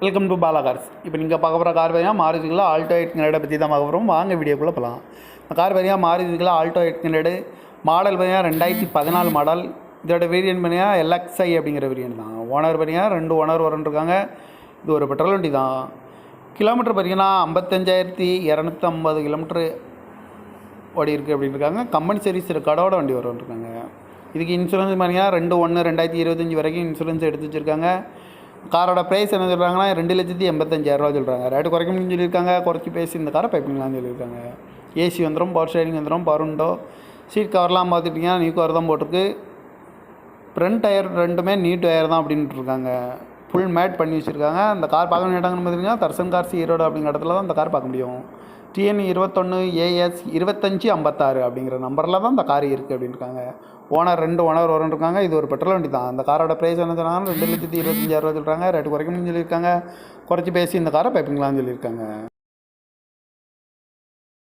Welcome to Bala cars இப்போ நீங்கள் பார்க்க போகிற கார் பார்த்தீங்கன்னா மாருதிகள ஆல்டோ எயிட் ஹண்ட்ரடை பற்றி தான் பார்க்க போகிறோம் வாங்க வீடியோக்குள்ளே போகலாம் இந்த கார் பார்த்தீங்கன்னா மாருதிகள ஆல்டோ எயிட் ஹண்ட்ரடு மாடல் பார்த்தீங்கன்னா ரெண்டாயிரத்தி பதினாலு மாடல் இதோட வேரியன்ட் பார்த்தீங்கன்னா எல்எக்ஸ்ஐ அப்படிங்கிற வேரியன்ட் தான். ஓனர் பார்த்தீங்கன்னா ரெண்டு ஓனர் வரன்ட்ருக்காங்க இது ஒரு பெட்ரோல் வண்டி தான். கிலோமீட்டர் பார்த்தீங்கன்னா ஐம்பத்தஞ்சாயிரத்தி இரநூத்தம்பது கிலோமீட்ரு ஓடி இருக்குது அப்படின்னு இருக்காங்க கம்பெனி சர்வீஸ் ரெக்கார்டோட வண்டி வரும்னு இருக்காங்க இதுக்கு இன்சூரன்ஸ் பார்த்தீங்கன்னா ரெண்டு ஒன்று ரெண்டாயிரத்தி இருபத்தஞ்சி வரைக்கும் இன்சூரன்ஸ் எடுத்து வச்சுருக்காங்க. காரோட ப்ரைஸ் என்ன சொல்கிறாங்கன்னா ரெண்டு லட்சத்தி எண்பத்தஞ்சாயிரரூவா சொல்கிறாங்க ரேட்டு குறைக்க முடியும்னு சொல்லியிருக்காங்க. குறைச்சி பேசி இந்த காரை பைப்பிங்களான்னு சொல்லியிருக்காங்க. ஏசி வந்துடும் பவர் ஸ்டேரிங் வந்துடும் பருண்டோ சீட் கவர்லாம் பார்த்துட்டிங்கன்னா நியூ கவர் தான் போட்டிருக்கு. ஃப்ரண்ட் டயர் ரெண்டுமே நியூ டயர் தான் அப்படின்ட்டு இருக்காங்க. ஃபுல் மேட் பண்ணி வச்சுருக்காங்க. அந்த கார் பார்க்க வேண்டிய இடங்கன்னு பார்த்தீங்கன்னா தர்சன் கார்ஸ் ஈரோடு அப்படிங்கிற இடத்துல தான் அந்த கார் பார்க்க முடியும். டிஎன் இருபத்தொன்று ஏஎஸ் இருபத்தஞ்சி ஐம்பத்தாறு அப்படிங்கிற நம்பரில் தான் இந்த கார் இருக்குது அப்படின்னு இருக்காங்க ஓனர் ரெண்டு ஓனர் வரணும் இருக்காங்க. இது ஒரு பெட்ரோல் வண்டி தான். அந்த காரோட ப்ரைஸ் என்ன சொன்னாங்க ரெண்டு லட்சத்தி இருபத்தஞ்சாயிரரூவா சொல்கிறாங்க ரேட்டு குறைக்கணும்னு சொல்லியிருக்காங்க. குறைச்சி பேசி இந்த காரை பைப்பிங்களான்னு சொல்லியிருக்காங்க.